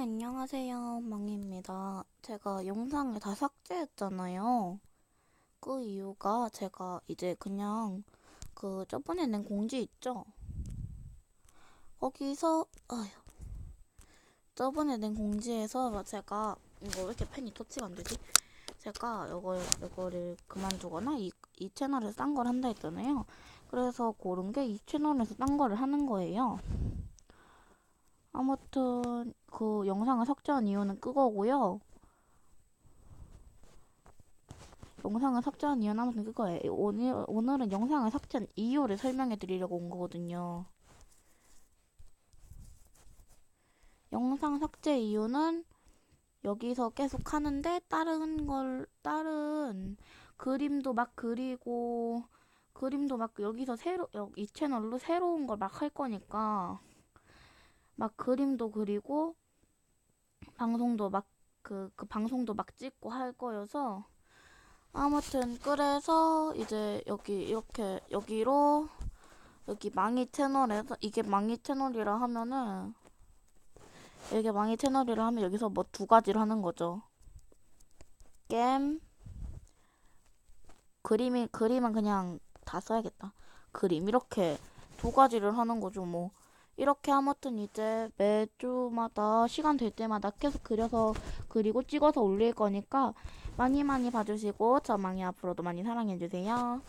네, 안녕하세요. 망입니다. 제가 영상을 다 삭제했잖아요. 그 이유가 제가 이제 그냥 그 저번에 낸 공지 있죠? 거기서, 아휴. 저번에 낸 공지에서 제가, 이거 왜 이렇게 펜이 터치가 안 되지? 제가 이걸, 이거를 그만두거나 이, 이 채널에서 딴 걸 한다 했잖아요. 그래서 고른 게 이 채널에서 딴 거를 하는 거예요. 아무튼 그 영상을 삭제한 이유는 그거고요. 영상을 삭제한 이유는 아무튼 그거예요. 오늘 오늘은 영상을 삭제한 이유를 설명해 드리려고 온 거거든요. 영상 삭제 이유는 여기서 계속 하는데 다른 걸 다른 그림도 막 그리고 그림도 막 여기서 새로 여- 이 채널로 새로운 걸 막 할 거니까 막 그림도 그리고 방송도 막 그 그 방송도 막 찍고 할 거여서 아무튼 그래서 이제 여기 이렇게 여기로 여기 망이 채널에서 이게 망이 채널이라 하면은 이게 망이 채널이라 하면 여기서 뭐 두 가지를 하는 거죠. 게임 그림이 그림은 그냥 다 써야겠다. 그림 이렇게 두 가지를 하는 거죠, 뭐. 이렇게 아무튼 이제 매주마다 시간 될 때마다 계속 그려서 그리고 찍어서 올릴 거니까 많이 많이 봐주시고 저 망이 앞으로도 많이 사랑해주세요.